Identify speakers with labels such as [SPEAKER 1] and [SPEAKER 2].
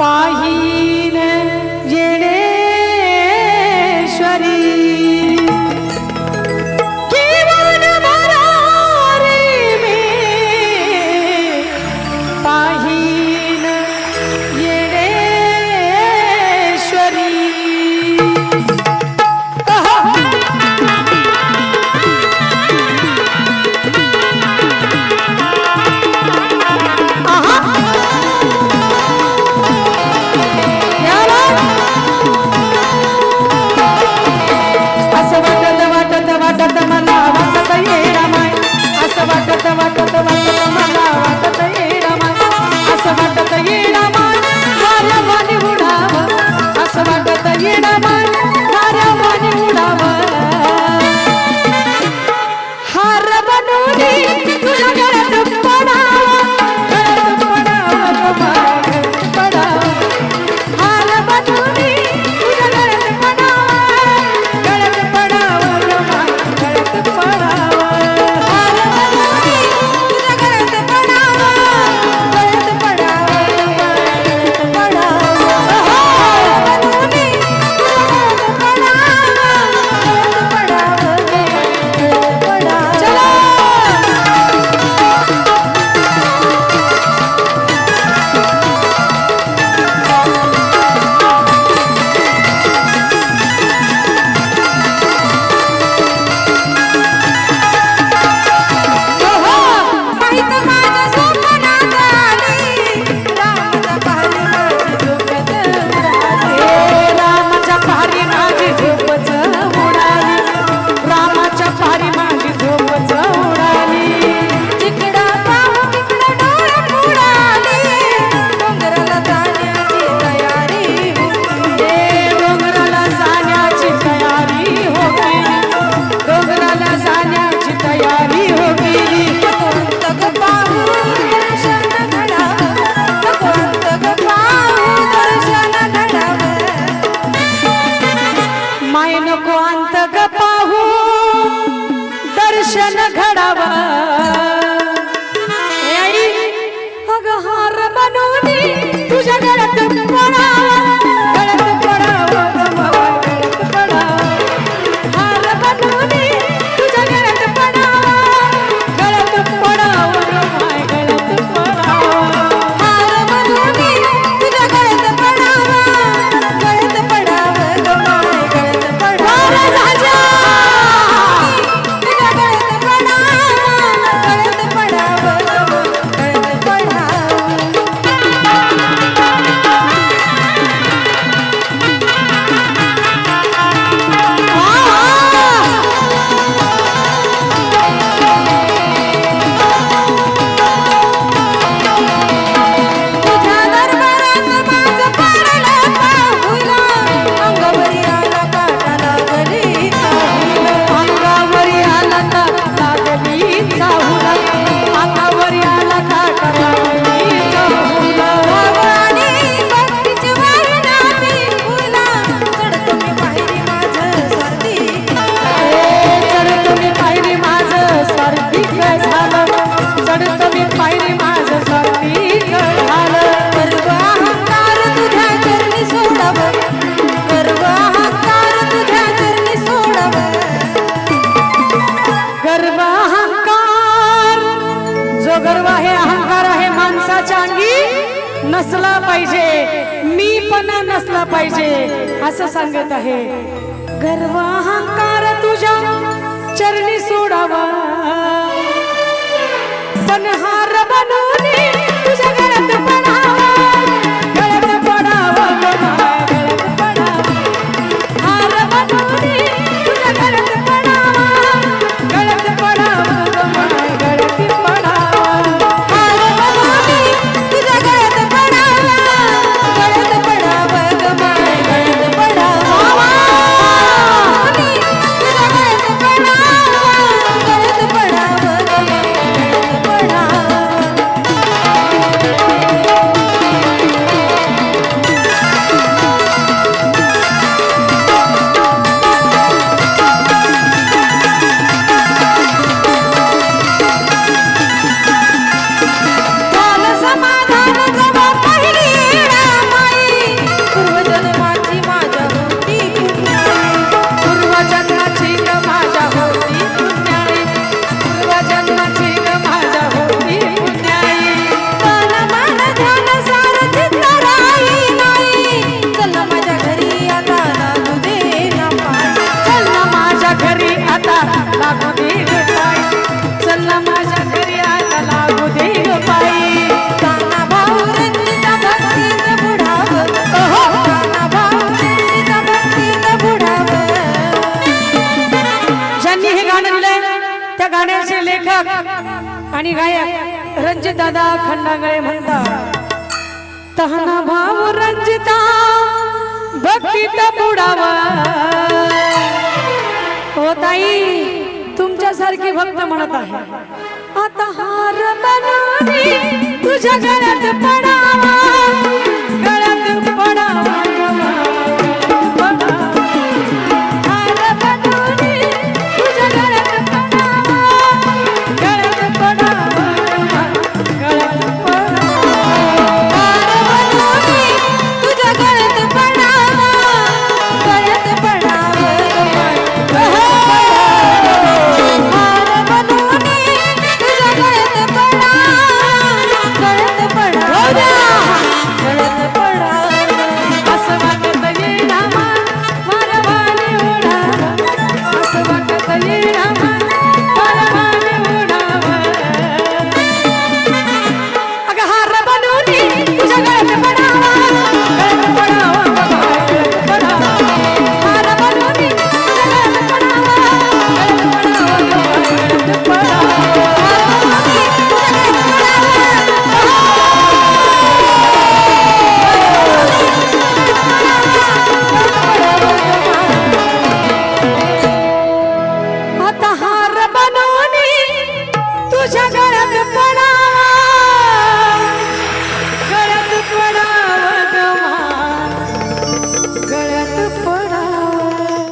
[SPEAKER 1] पाही असला पाहिजे असं सांगत आहे. गर्व अहंकार तुझ्या चरणी सोडावा. बनहार बनवली रणजित दादा खंडागळे म्हणतात तहना भाऊ रंजिता भक्तीत बुडावा. हो ताई तुमच्यासारखी भक्त म्हणत आहे आता हार बनवली तुझ्या घरात पडा